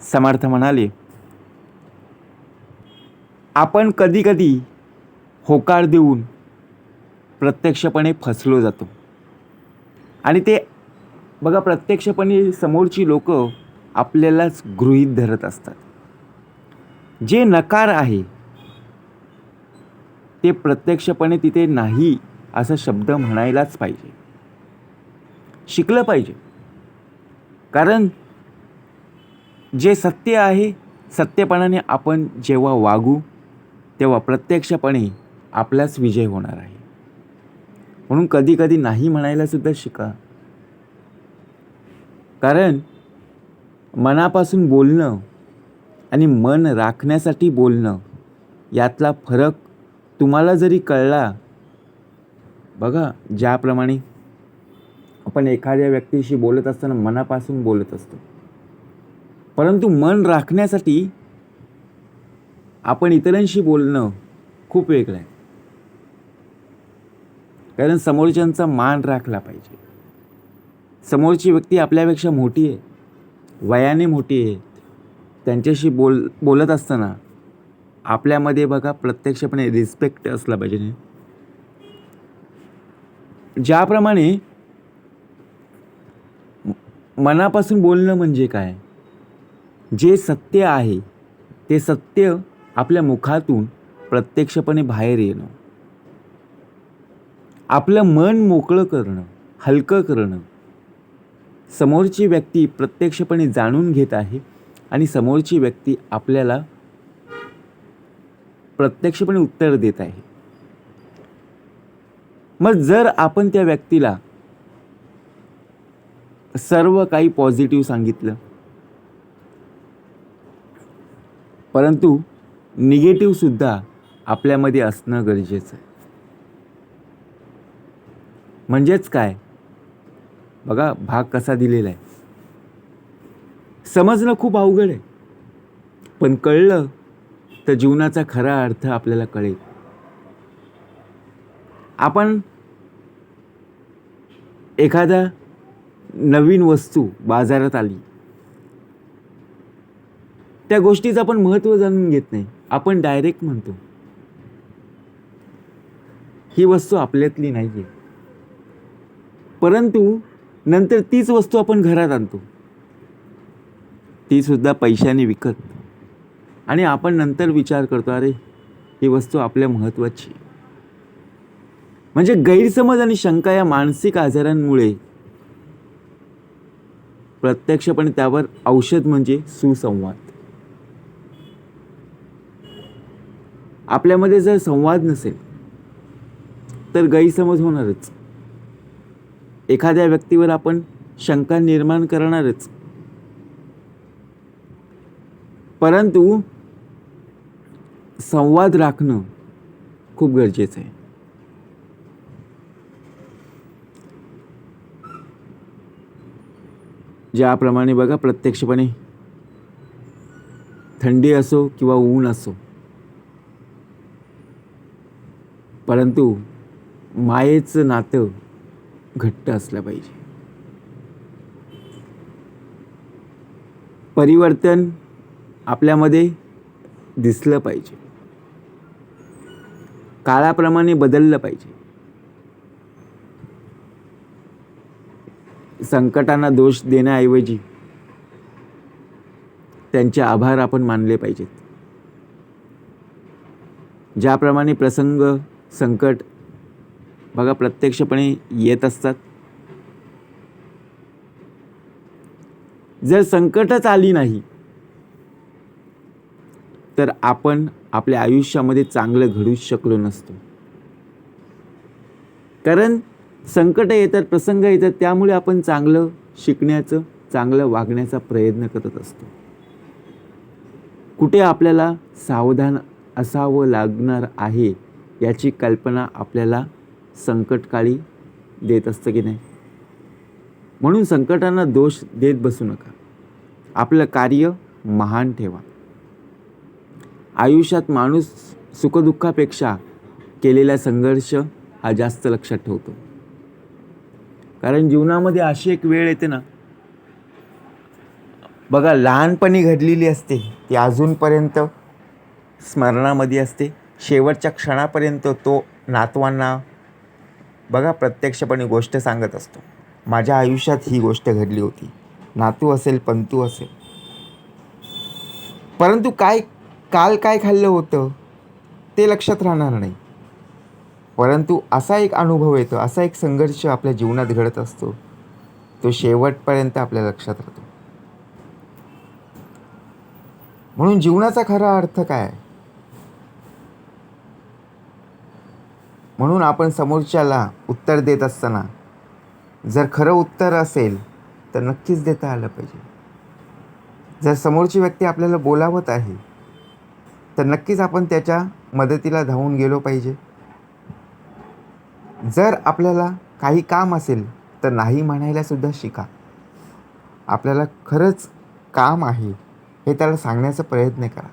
समर्थ म्हणाले आपण कधीकधी होकार देऊन प्रत्यक्षपणे फसलो जातो. आणि ते बघा प्रत्यक्षपणे समोरची लोक आपल्यालाच गृहीत धरत असतात. जे नकार आहे ते प्रत्यक्षपणे तिथे नाही असा शब्द म्हणायलाच पाहिजे. शिकलं पाहिजे. कारण जे सत्य आहे सत्यपणाने आपण जेव्हा वागू तेव्हा प्रत्यक्षपणे आपलाच विजय होणार आहे. म्हणून कधीकधी नाही म्हणायला सुद्धा शिका. कारण मनापासून बोलणं आणि मन राखण्यासाठी बोलणं यातला फरक तुम्हाला जरी कळला बघा ज्याप्रमाणे आपण एखाद्या व्यक्तीशी बोलत असताना मनापासून बोलत असतो. परंतु मन राखण्यासाठी आपण इतरांशी बोलणं खूप वेगळं आहे. कारण समोरच्यांचा मान राखला पाहिजे. समोरची व्यक्ती आपल्यापेक्षा मोठी आहे वयाने मोठी आहे त्यांच्याशी बोल बोलत असताना आपल्यामध्ये बघा प्रत्यक्षपणे रिस्पेक्ट असला पाहिजे. ज्याप्रमाणे मनापासून बोलणं म्हणजे काय? जे सत्य आहे ते सत्य आपल्या मुखातून प्रत्यक्षपणे बाहेर येणं. आपलं मन मोकळं करणं हलकं करणं. समोरची व्यक्ती प्रत्यक्षपणे जाणून घेत आहे आणि समोरची व्यक्ती आपल्याला प्रत्यक्षपणे उत्तर देत आहे. मग जर आपण त्या व्यक्तीला सर्व काही पॉझिटिव्ह सांगितलं परंतु निगेटिव्ह सुद्धा आपल्यामध्ये असणं गरजेचं आहे. म्हणजेच काय? बघा भाग कसा दिलेला आहे समजणं खूप अवघड आहे. पण कळलं तर जीवनाचा खरा अर्थ आपल्याला कळेल. आपण एखादा नवीन वस्तू बाजारात आली. त्या गोष्टीचं आपण महत्त्व जाणून घेत नाही. आपण डायरेक्ट म्हणतो. ही वस्तू आपल्यातली नाही आहे परंतु नंतर तीच वस्तू आपण घरात आणतो. ती सुद्धा पैशाने विकत. आणि आपण नंतर विचार करतो अरे ही वस्तू आपल्या महत्त्वाची म्हणजे गैरसमज आणि शंका या मानसिक आजारांमुळे प्रत्यक्षपणे त्यावर औषध म्हणजे सुसंवाद. आपल्यामध्ये जर संवाद नसेल तर गैरसमज होणारच. एखाद्या व्यक्तीवर आपण शंका निर्माण करणारच. परंतु संवाद राखणं खूप गरजेचं आहे. ज्याप्रमाणे बघा प्रत्यक्षपणे थंडी असो किंवा ऊन असो परंतु मायेचं नातं घट्ट असलं पाहिजे. परिवर्तन आपल्यामध्ये दिसलं पाहिजे. काळाप्रमाणे बदललं पाहिजे. संकटांना दोष देण्याऐवजी त्यांचे आभार आपण मानले पाहिजेत. ज्याप्रमाणे प्रसंग संकट बघा प्रत्यक्षपणे येत असतात. जर संकटच आली नाही तर आपण आपल्या आयुष्यामध्ये चांगलं घडूच शकलो नसतो. कारण संकट येतात प्रसंग येतात त्यामुळे आपण चांगलं शिकण्याचं चांगलं वागण्याचा प्रयत्न करत असतो. कुठे आपल्याला सावधान असावं लागणार आहे याची कल्पना आपल्याला संकटकाळी देत असतं की नाही? म्हणून संकटांना दोष देत बसू नका. आपलं कार्य महान ठेवा. आयुष्यात माणूस सुखदुःखापेक्षा केलेला संघर्ष हा जास्त लक्षात ठेवतो. कारण जीवनामध्ये अशी एक वेळ येते ना बघा लहानपणी घडलेली असते ती अजूनपर्यंत स्मरणामध्ये असते. शेवटच्या क्षणापर्यंत तो नातवांना बघा प्रत्यक्षपणे गोष्ट सांगत असतो. माझ्या आयुष्यात ही गोष्ट घडली होती. नातू असेल पंतू असेल. परंतु काय काल काय खाल्लं होतं ते लक्षात राहणार नाही. परंतु असा एक अनुभव येतो असा एक संघर्ष आपल्या जीवनात घडत असतो तो शेवटपर्यंत आपल्या लक्षात राहतो. म्हणून जीवनाचा खरा अर्थ काय? आहे म्हणून आपण समोरच्याला उत्तर देत असताना जर खरं उत्तर असेल तर नक्कीच देता आलं पाहिजे. जर समोरची व्यक्ती आपल्याला बोलावत आहे तर नक्कीच आपण त्याच्या मदतीला धावून गेलो पाहिजे. जर आपल्याला काही काम असेल तर नाही म्हणायलासुद्धा शिका. आपल्याला खरंच काम आहे हे त्याला सांगण्याचा प्रयत्न करा.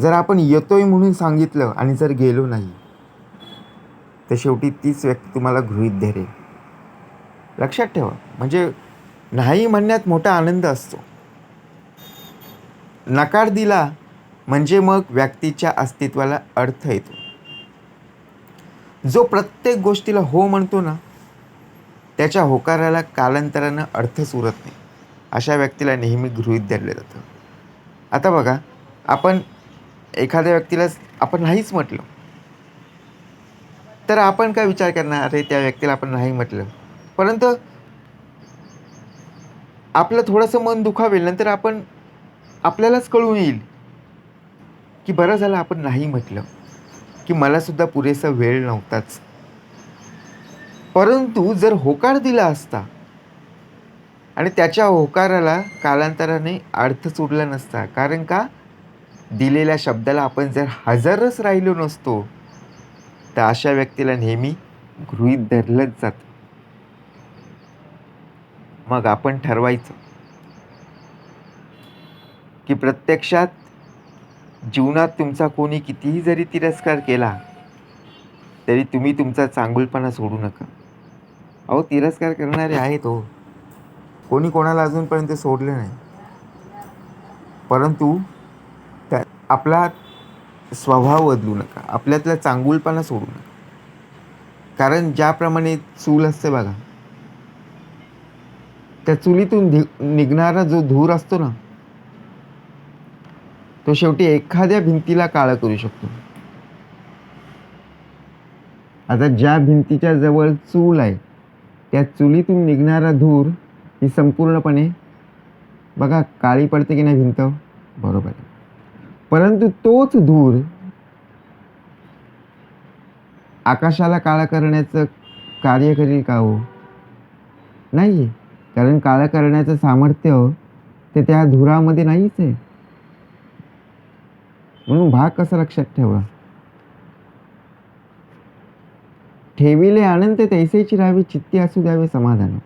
जर आपण येतोय म्हणून सांगितलं आणि जर गेलो नाही तर शेवटी तीच व्यक्ती तुम्हाला गृहित धरेल. लक्षात ठेवा म्हणजे नाही म्हणण्यात मोठा आनंद असतो. नकार दिला म्हणजे मग व्यक्तीच्या अस्तित्वाला अर्थ येतो. जो प्रत्येक गोष्टीला हो म्हणतो ना त्याच्या होकाराला कालांतरानं अर्थच उरत नाही. अशा व्यक्तीला नेहमी गृहित धरलं जातं. आता बघा आपण एखाद्या व्यक्तीला आपण नाहीच म्हटलं. तर आपण काय विचार करणार अरे त्या व्यक्तीला आपण नाही म्हटलं? परंतु आपलं थोडंसं मन दुखावेल नंतर आपण आपल्यालाच कळून येईल की बरं झालं आपण नाही म्हटलं की मलासुद्धा पुरेसा वेळ नव्हताच. परंतु जर होकार दिला असता आणि त्याच्या होकाराला कालांतराने अर्थच उरला नसता कारण का? दिलेल्या शब्दाला आपण जर हजरच राहिलो नसतो तर अशा व्यक्तीला नेहमी गृहीत धरलंच जातं. मग आपण ठरवायचं की प्रत्यक्षात जीवनात तुमचा कोणी कितीही जरी तिरस्कार केला तरी तुम्ही तुमचा चांगुलपणा सोडू नका. अहो तिरस्कार करणारे आहेत हो. कोणी कोणाला अजूनपर्यंत सोडलं नाही. परंतु त्या आपला स्वभाव बदलू नका. आपल्यातला चांगुलपणा सोडू नका. कारण ज्याप्रमाणे चूल असते बघा त्या चुलीतून निघणारा जो धूर असतो ना तो शेवटी एखाद्या भिंतीला काळं करू शकतो. आता ज्या भिंतीच्या जवळ चूल आहे त्या चुलीतून निघणारा धूर ही संपूर्णपणे बघा काळी पडते की नाही भिंत? बरोबर. आहे परंतु तोच धूर आकाशाला काळा करण्याचं कार्य करेल का हो? नाही आहे कारण काळा करण्याचं सामर्थ्य ते त्या धुरामध्ये नाहीच आहे. म्हणून भाग कसा लक्षात ठेवा? ठेविले आनंद तैसेची राहावी चित्ती असू द्यावे समाधान.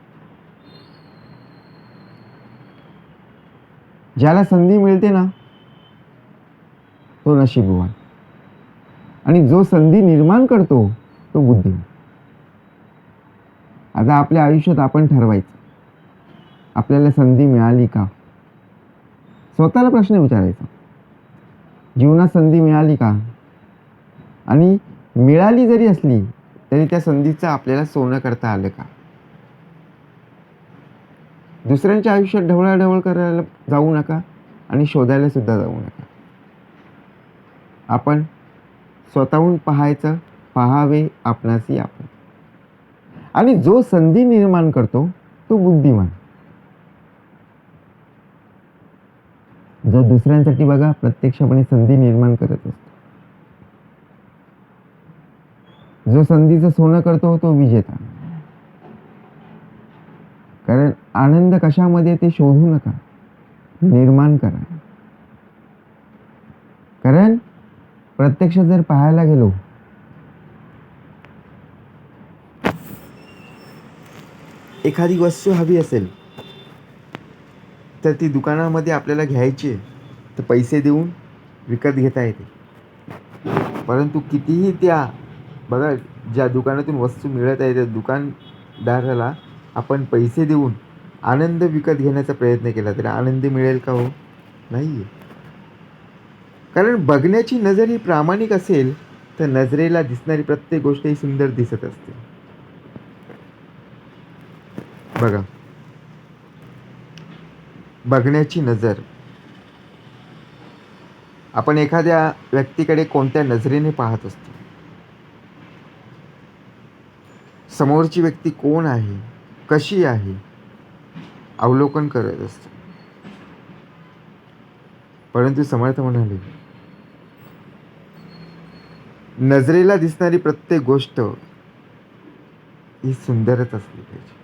ज्याला संधी मिळते ना तो नशीबवान. आणि जो संधी निर्माण करतो तो बुद्धिमान. आता आपल्या आयुष्यात आपण ठरवायचं. आपल्याला संधी मिळाली का? स्वतःला प्रश्न विचारायचा. जीवनात संधी मिळाली का? आणि मिळाली जरी असली तरी त्या संधीचं आपल्याला सोनं करता आलं का? दुसऱ्यांच्या आयुष्यात ढवळाढवळ करायला जाऊ नका आणि शोधायला सुद्धा जाऊ नका. आपण स्वतःहून पाहायचं पाहावे आपणासी आपण. आणि जो संधी निर्माण करतो तो बुद्धिमान. जो दुसऱ्यांसाठी बघा प्रत्यक्षपणे संधी निर्माण करत असतो. जो संधीचं सोनं करतो तो विजेता. कारण आनंद कशामध्ये ते शोधू नका. निर्माण करा. कारण प्रत्यक्ष जर पाहायला गेलो. एखादी वस्तू हवी असेल तर ती दुकानामध्ये आपल्याला घ्यायची आहे. तर पैसे देऊन विकत घेता येते. परंतु कितीही त्या बघा ज्या दुकानातून वस्तू मिळत आहे त्या दुकानदाराला आपण पैसे देऊन आनंद विकत घेण्याचा प्रयत्न केला तरी आनंद मिळेल का हो? नाही आहे कारण बघण्याची नजर ही प्रामाणिक असेल तर नजरेला दिसणारी प्रत्येक गोष्ट ही सुंदर दिसत असते. बघा. बघण्याची नजर. आपण एखाद्या व्यक्तीकडे कोणत्या नजरेने पाहत असतो? समोरची व्यक्ती कोण आहे? कशी आहे? अवलोकन करत असतो. परंतु समर्थ म्हणाले नजरेला दिसणारी प्रत्येक गोष्ट ही सुंदरच असली पाहिजे.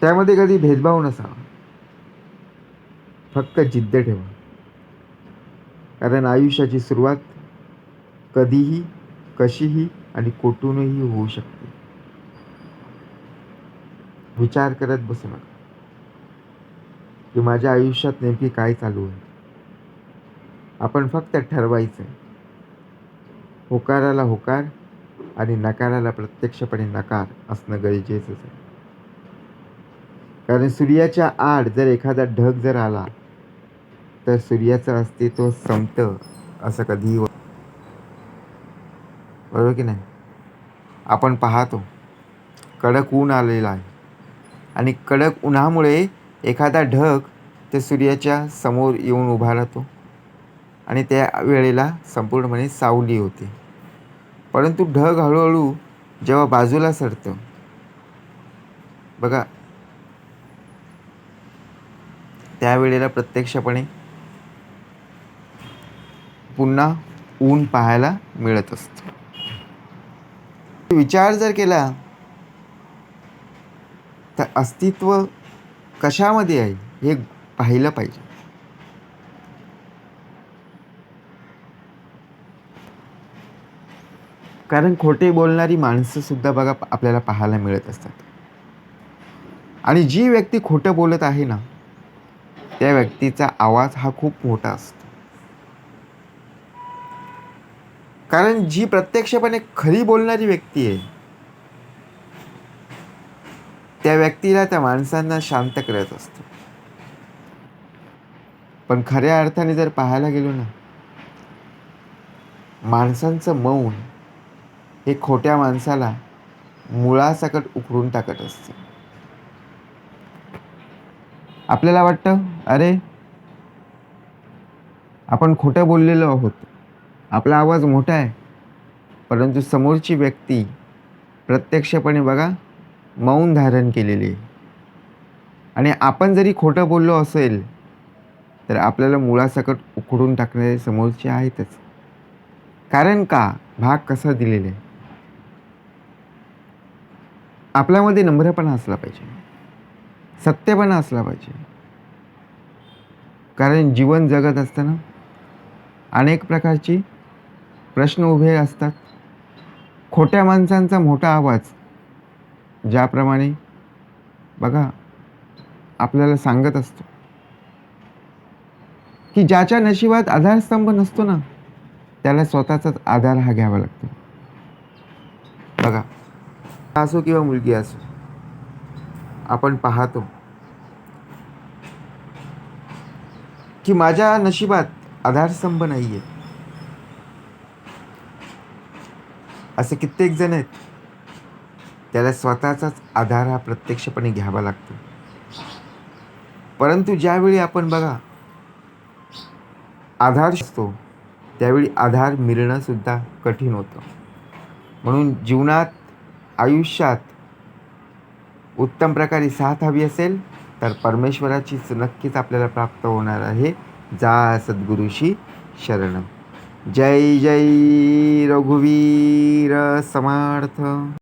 त्यामध्ये कधी भेदभाव नसावा. फक्त जिद्द ठेवा. कारण आयुष्याची सुरुवात कधीही कशीही आणि कुठूनही होऊ शकते. विचार करत बसू नका. की माझ्या आयुष्यात नेमकी काय चालू आहे? आपण फक्त ठरवायचं. होकाराला होकार आणि नकाराला प्रत्यक्षपणे नकार असणं गरजेचंच आहे. कारण सूर्याच्या आड जर एखादा ढग जर आला तर सूर्याचं अस्तित्व संपतं असं कधीही होत बरोबर की नाही? आपण पाहतो कडक ऊन आलेलं आहे. आणि कडक उन्हामुळे एखादा ढग त्या सूर्याच्या समोर येऊन उभा राहतो. आणि त्या वेळेला संपूर्णपणे सावली होते. परंतु ढग हळूहळू जेव्हा बाजूला सरतं बघा त्यावेळेला प्रत्यक्षपणे पुन्हा ऊन पाहायला मिळत असतं. विचार जर केला तर अस्तित्व कशामध्ये आहे हे पाहिलं पाहिजे. कारण खोटे बोलणारी माणसंसुद्धा बघा आपल्याला पाहायला मिळत असतात. आणि जी व्यक्ती खोटं बोलत आहे ना त्या व्यक्तीचा आवाज हा खूप मोठा असतो. कारण जी प्रत्यक्षपणे खरी बोलणारी व्यक्ती आहे त्या व्यक्तीला त्या माणसांना शांत करत असतो. पण खऱ्या अर्थाने जर पाहायला गेलो ना माणसांचं मौन हे खोट्या माणसाला मुळासकट उकडून टाकत असते. आपल्याला वाटतं अरे आपण खोटं बोललेलो आहोत. आपला आवाज मोठा आहे. परंतु समोरची व्यक्ती प्रत्यक्षपणे बघा मौन धारण केलेली आहे. आणि आपण जरी खोटं बोललो असेल तर आपल्याला मुळासकट उकडून टाकणारे समोरचे आहेतच. कारण का? भाग कसा दिलेला आहे? आपल्यामध्ये नम्रपणा असला पाहिजे. सत्यपणा असला पाहिजे. कारण जीवन जगत असताना अनेक प्रकारची प्रश्न उभे असतात. खोट्या माणसांचा मोठा आवाज ज्याप्रमाणे बघा आपल्याला सांगत असतो. की ज्याच्या नशिबात आधारस्तंभ नसतो ना त्याला स्वतःचाच आधार हा घ्यावा लागतो. बघा. असो किंवा मुलगी असो आपण पाहतो की माझ्या नशिबात आधारस्तंभ नाही आहे असे कित्येक जण आहेत त्याला स्वतःचाच आधार हा प्रत्यक्षपणे घ्यावा लागतो. परंतु ज्यावेळी आपण बघा आधार असतो त्यावेळी आधार मिळणं सुद्धा कठीण होतं. म्हणून जीवनात आयुष्यात उत्तम प्रकारे साथ हवी असेल तर परमेश्वराचीच नक्कीच आपल्याला प्राप्त होणार आहे. जा सद्गुरुशी शरणम जय जय रघुवीर समर्थ.